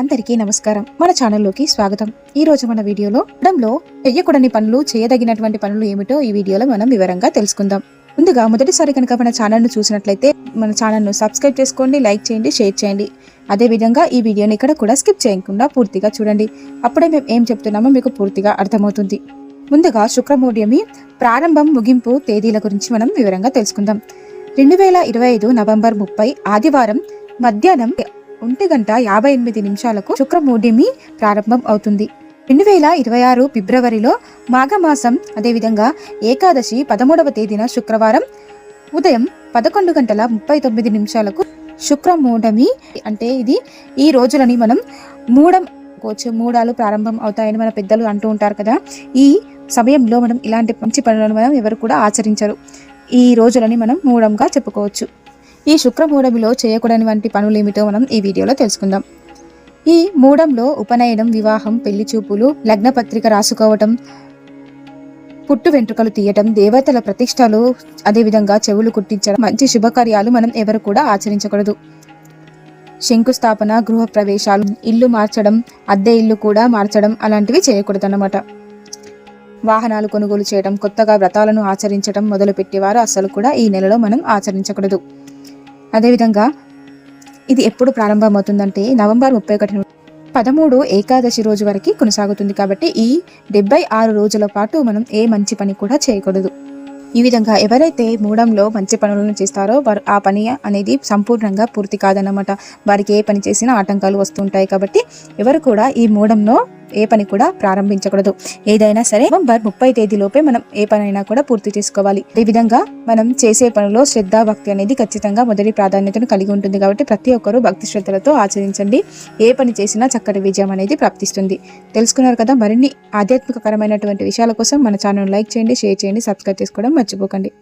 అందరికీ నమస్కారం. మన ఛానల్లోకి స్వాగతం. ఈ రోజు మన వీడియోలో లో చెయ్యకూడని పనులు చేయదగినటువంటి పనులు ఏమిటో ఈ వీడియోలో మనం వివరంగా తెలుసుకుందాం. ముందుగా మొదటిసారి కనుక మన ఛానల్ను చూసినట్లయితే మన ఛానల్ను సబ్స్క్రైబ్ చేసుకోండి లైక్ చేయండి షేర్ చేయండి. అదే విధంగా ఈ వీడియోని ఇక్కడ కూడా స్కిప్ చేయకుండా పూర్తిగా చూడండి. అప్పుడే మేము ఏం చెప్తున్నామో మీకు పూర్తిగా అర్థమవుతుంది. ముందుగా శుక్రమూఢ్యమి ప్రారంభం ముగింపు తేదీల గురించి మనం వివరంగా తెలుసుకుందాం. రెండు వేల ఇరవై ఐదు నవంబర్ ముప్పై ఆదివారం మధ్యాహ్నం ఒంటి గంట యాభై ఎనిమిది నిమిషాలకు శుక్రమూఢ్యమి ప్రారంభం అవుతుంది. రెండు వేల ఇరవై ఆరు ఫిబ్రవరిలో మాఘమాసం అదేవిధంగా ఏకాదశి పదమూడవ తేదీన శుక్రవారం ఉదయం పదకొండు గంటల ముప్పై తొమ్మిది నిమిషాలకు శుక్రమూఢమి అంటే ఇది ఈ రోజులని మనం మూడం కోచు మూడాలు ప్రారంభం అవుతాయని మన పెద్దలు అంటూ ఉంటారు కదా. ఈ సమయంలో మనం ఇలాంటి మంచి పనులను మనం ఎవరు కూడా ఆచరించరు. ఈ రోజులని మనం మూడంగా చెప్పుకోవచ్చు. ఈ శుక్రమూఢమిలో చేయకూడని వంటి పనులు ఏమిటో మనం ఈ వీడియోలో తెలుసుకుందాం. ఈ మూడంలో ఉపనయనం వివాహం పెళ్ళి చూపులు లగ్నపత్రిక రాసుకోవటం పుట్టు వెంట్రుకలు తీయటం దేవతల ప్రతిష్టలు అదేవిధంగా చెవులు కుట్టించడం మంచి శుభకార్యాలు మనం ఎవరు కూడా ఆచరించకూడదు. శంకుస్థాపన గృహ ప్రవేశాలు ఇల్లు మార్చడం అద్దె ఇల్లు కూడా మార్చడం అలాంటివి చేయకూడదు అన్నమాట వాహనాలు కొనుగోలు చేయడం కొత్తగా వ్రతాలను ఆచరించడం మొదలుపెట్టేవారు అసలు కూడా ఈ నెలలో మనం ఆచరించకూడదు. అదేవిధంగా ఇది ఎప్పుడు ప్రారంభమవుతుందంటే నవంబర్ ముప్పై ఒకటి పదమూడు ఏకాదశి రోజు వరకు కొనసాగుతుంది కాబట్టి ఈ డెబ్బై ఆరు రోజుల పాటు మనం ఏ మంచి పని కూడా చేయకూడదు. ఈ విధంగా ఎవరైతే మూడంలో మంచి పనులను చేస్తారో వారు ఆ పని అనేది సంపూర్ణంగా పూర్తి కాదన్నమాట. వారికి ఏ పని చేసినా ఆటంకాలు వస్తుంటాయి కాబట్టి ఎవరు కూడా ఈ మూడంలో ఏ పని కూడా ప్రారంభించకూడదు. ఏదైనా సరే నవంబర్ ముప్పై తేదీలోపే మనం ఏ పనైనా కూడా పూర్తి చేసుకోవాలి. ఈ విధంగా మనం చేసే పనిలో శ్రద్ధ భక్తి అనేది ఖచ్చితంగా మొదటి ప్రాధాన్యతను కలిగి ఉంటుంది కాబట్టి ప్రతి ఒక్కరూ భక్తి శ్రద్ధలతో ఆచరించండి. ఏ పని చేసినా చక్కటి విజయం అనేది ప్రాప్తిస్తుంది. తెలుసుకున్నారు కదా మరిన్ని ఆధ్యాత్మికకరమైనటువంటి విషయాల కోసం మన ఛానల్ లైక్ చేయండి షేర్ చేయండి సబ్స్క్రైబ్ చేసుకోవడం మర్చిపోకండి.